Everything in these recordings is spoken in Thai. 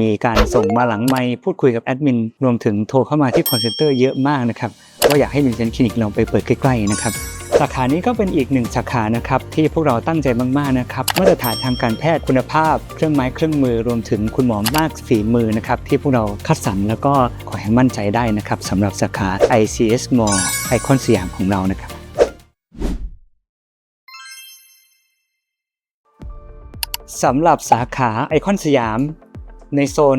มีการส่งมาหลังไมพูดคุยกับแอดมินรวมถึงโทรเข้ามาที่ call center เยอะมากนะครับก็อยากให้วินเซนต์คลินิกเราไปเปิดใกล้ๆนะครับสาขานี้ก็เป็นอีกหนึ่งสาขานะครับที่พวกเราตั้งใจมากๆนะครับมาตรฐานทางการแพทย์คุณภาพ เครื่องไม้เครื่องมือรวมถึงคุณหมอมากฝีมือนะครับที่พวกเราคัดสรรแล้วก็ขอให้มั่นใจได้นะครับสำหรับสาขา ICS Mall ไอคอนสยามของเรานะครับสำหรับสาขาไอคอนสยาม ในโซน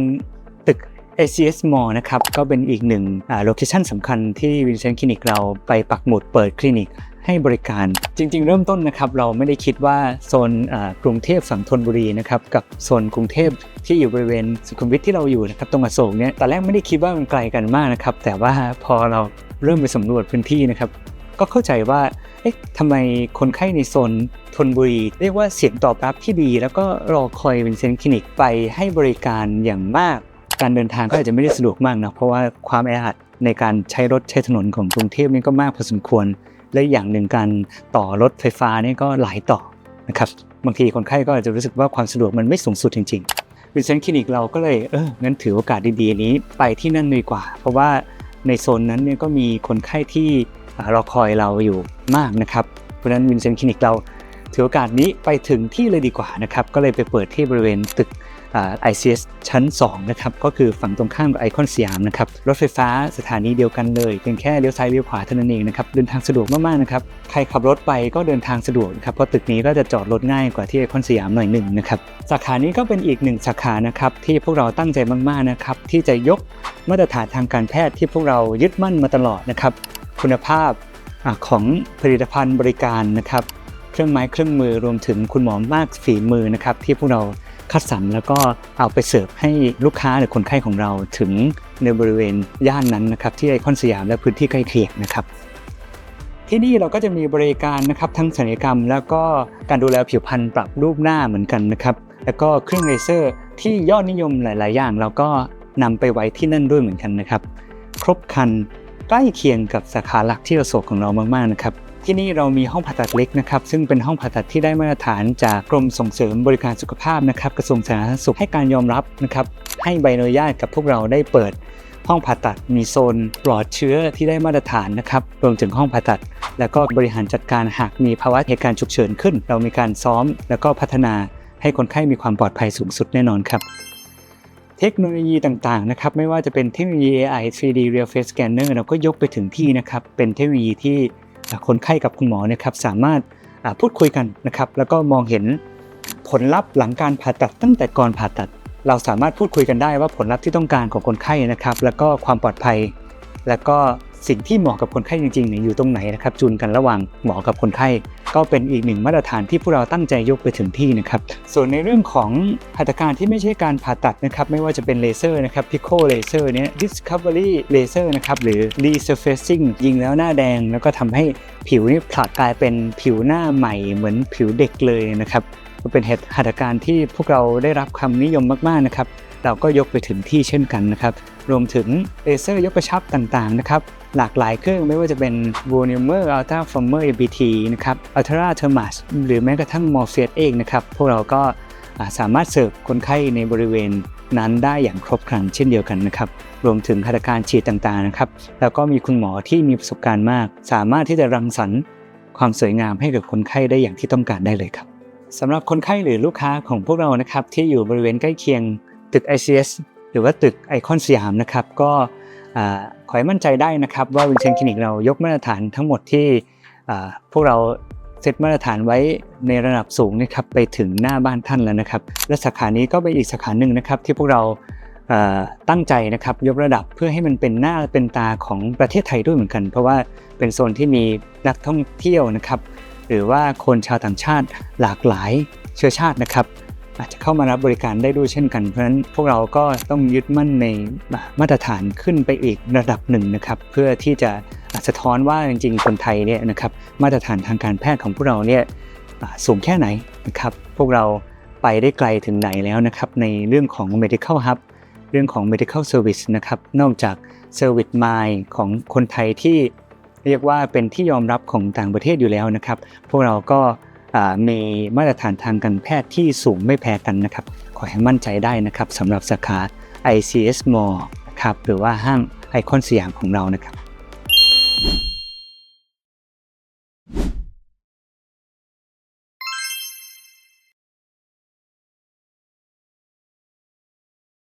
ตึก ACS Mall นะครับ ก็เป็นอีกหนึ่งโลเคชันสำคัญที่วินเซนต์คลินิกเราไปปักหมุดเปิดคลินิกให้บริการจริง ๆ เริ่มต้นนะครับ เราไม่ได้คิดว่าโซนกรุงเทพฝั่งธนบุรีนะครับกับโซนกรุงเทพที่อยู่บริเวณสุขุมวิทที่เราอยู่นะครับตรงอโศกเนี่ยตอนแรกไม่ได้คิดว่ามันไกลกันมากนะครับแต่ว่าพอเราเริ่มไปสำรวจพื้นที่นะครับ ก็เข้าใจว่า เอ๊ะทำไมคนไข้ในโซนธนบุรี เรียกว่าเสียงตอบรับที่ดี แล้วก็รอคอยวินเซนต์คลินิกไปให้บริการอย่างมาก การเดินทางก็อาจจะไม่ได้สะดวกมากนะเพราะว่าความแออัดในการใช้รถใช้ถนนของกรุงเทพนี่ก็มากพอสมควร และอย่างหนึ่งการต่อรถไฟฟ้านี่ก็หลายต่อนะครับบางทีคนไข้ก็อาจจะรู้สึกว่าความสะดวกมันไม่สูงสุดจริงๆวินเซนต์คลินิกเราก็เลยเอองั้นถือโอกาสดีๆนี้ไปที่นั่นดีกว่า เพราะว่าในโซนนั้นเนี่ยก็มีคนไข้ที่ รอคอยเราอยู่มากนะครับ เพราะนั้นวินเซนต์คลินิกเราถือโอกาสนี้ไปถึงที่เลยดีกว่านะครับ ก็เลยไปเปิดที่บริเวณตึกอ่า ICS ชั้น 2 นะครับ ก็คือฝั่งตรงข้ามกับไอคอนสยามนะครับ รถไฟฟ้าสถานีเดียวกันเลยเพียงแค่เลี้ยวซ้ายเลี้ยวขวาเท่านั้นเองนะครับ เดินทางสะดวกมาก ๆ นะครับ ใครขับรถไปก็เดินทางสะดวกนะครับ เพราะตึกนี้ก็จะจอดรถง่ายกว่าที่ไอคอนสยามหน่อยหนึ่งนะครับ สาขานี้ก็เป็นอีกหนึ่งสาขานะครับ ที่พวกเราตั้งใจมาก ๆ นะครับ ที่จะยกมาตรฐานทางการแพทย์ที่พวกเรายึดมั่นมาตลอดนะครับ คุณภาพอของผลิตภัณฑ์บริการนะครับ เครื่องไม้เครื่องมือรวมถึงคุณหมอมากฝีมือนะครับ ที่พวกเราคัดสรรแล้วก็เอาไปเสิร์ฟให้ลูกค้าหรือคนไข้ของเราถึงในบริเวณย่านนั้นนะครับ ที่ไอคอนสยามและพื้นที่ใกล้เคียงนะครับที่นี่เราก็จะมีบริการนะครับทั้งศัลยกรรม แล้วก็การดูแลผิวพรรณปรับรูปหน้าเหมือนกันนะครับแล้วก็เครื่องเลเซอร์ที่ยอดนิยมหลาย ๆ อย่าง เราก็นำไปไว้ที่นั่นด้วยเหมือนกันนะครับ ครบครัน ล้เคียงกับสาขาหลักที่อโศกของเรามากๆนะครับที่นี่เรามีห้องผ่าตัดเล็กนะครับซึ่งเป็นห้องผ่าตัดที่ได้มาตรฐานจากกรมส่งเสริมบริการสุขภาพนะครับกระทรวงสาธารณสุขให้การยอมรับนะครับให้ใบอนุญาตกับพวกเราได้เปิด ห้องผ่าตัดมีโซนปลอดเชื้อที่ได้มาตรฐานนะครับรวมถึงห้องผ่าตัด แล้วก็บริหารจัดการหากมีภาวะเหตุการณ์ฉุกเฉินขึ้น เรามีการซ้อม แล้วก็พัฒนาให้คนไข้มีความปลอดภัยสูงสุดแน่นอนครับ เทคโนโลยีต่างๆนะครับไม่ว่าจะเป็นเทคโนโลยี AI 3D Real Face Scanner เราก็ยกไปถึงที่นะครับเป็นเทคโนโลยีที่คนไข้กับคุณหมอเนะครับสามารถพูดคุยกันนะครับแล้วก็มองเห็นผลลัพธ์หลังการผ่าตัดตั้งแต่ก่อนผ่าตัด เราสามารถพูดคุยกันได้ว่าผลลัพธ์ที่ต้องการของคนไข้นะครับแล้วก็ความปลอดภัย แล้วก็สิ่งที่เหมาะกับคนไข้จริงๆเนี่ยอยู่ตรงไหนนะครับจูนกันระหว่างหมอกับคนไข้ ก็เป็นอีกหนึ่งมาตรฐานที่พวกเราตั้งใจยกไปถึงที่นะครับ ส่วนในเรื่องของหัตถการที่ไม่ใช่การผ่าตัดนะครับ ไม่ว่าจะเป็นเลเซอร์นะครับ Pico Laser เนี่ย Discovery Laser นะครับ หรือ Resurfacing ยิงแล้วหน้าแดง แล้วก็ทำให้ผิวนี่ผลัดกลายเป็นผิวหน้าใหม่เหมือนผิวเด็กเลยนะครับก็เป็นเหัตถการที่พวกเราได้รับคำนิยมมากๆนะครับ เราก็ยกไปถึงที่เช่นกันนะครับรวมถึงเลเซอร์ยกกระชับต่างๆนะครับหลากหลายเครื่องไม่ว่าจะเป็น v o l u m e r Ultra Former ABT นะครับ Ultra Thermas หรือแม้กระทั่ง Morpheus เองนะครับพวกเราก็สามารถเสิร์ฟคนไข้ในบริเวณนั้นได้อย่างครบครันเช่นเดียวกันนะครับ รวมถึงหัตการฉีดต่างๆนะครับ แล้วก็มีคุณหมอที่มีประสบการณ์มาก สามารถที่จะรังสรรค์ความสวยงามให้กับคนไข้ได้อย่างที่ต้องการได้เลยครับสำหรับคนไข้หรือลูกค้าของพวกเรานะครับที่อยู่บริเวณใกล้เคียง ตึก ICS หรือว่าตึกไอคอนสยามนะครับก็ขอให้มั่นใจได้นะครับว่าวินเซนคลินิกเรายกมาตรฐานทั้งหมดที่พวกเราเซตมาตรฐานไว้ในระดับสูงนะครับไปถึงหน้าบ้านท่านแล้วนะครับ และสาขานี้ก็เป็นอีกสาขาหนึ่งนะครับที่พวกเราตั้งใจนะครับยกระดับเพื่อให้มันเป็นหน้าเป็นตาของประเทศไทยด้วยเหมือนกัน เพราะว่าเป็นโซนที่มีนักท่องเที่ยวนะครับหรือว่าคนชาวต่างชาติหลากหลายเชื้อชาตินะครับ อาจจะเข้ามารับบริการได้ด้วยเช่นกัน เพราะฉะนั้นพวกเราก็ต้องยึดมั่นในมาตรฐานขึ้นไปอีกระดับหนึ่งนะครับ เพื่อที่จะสะท้อนว่าจริงๆ คนไทยเนี่ยนะครับมาตรฐานทางการแพทย์ของพวกเราเนี่ยสูงแค่ไหนนะครับพวกเราไปได้ไกลถึงไหนแล้วนะครับในเรื่องของ medical hub เรื่องของ medical service นะครับนอกจาก service mind ของคนไทยที่เรียกว่าเป็นที่ยอมรับของต่างประเทศอยู่แล้วนะครับ พวกเราก็ มีมาตรฐานทางการแพทย์ที่สูงไม่แพ้กันนะครับ ขอให้มั่นใจได้นะครับสำหรับสาขา ICS Mall นะครับหรือว่าห้างไอคอนสยามของเรานะครับ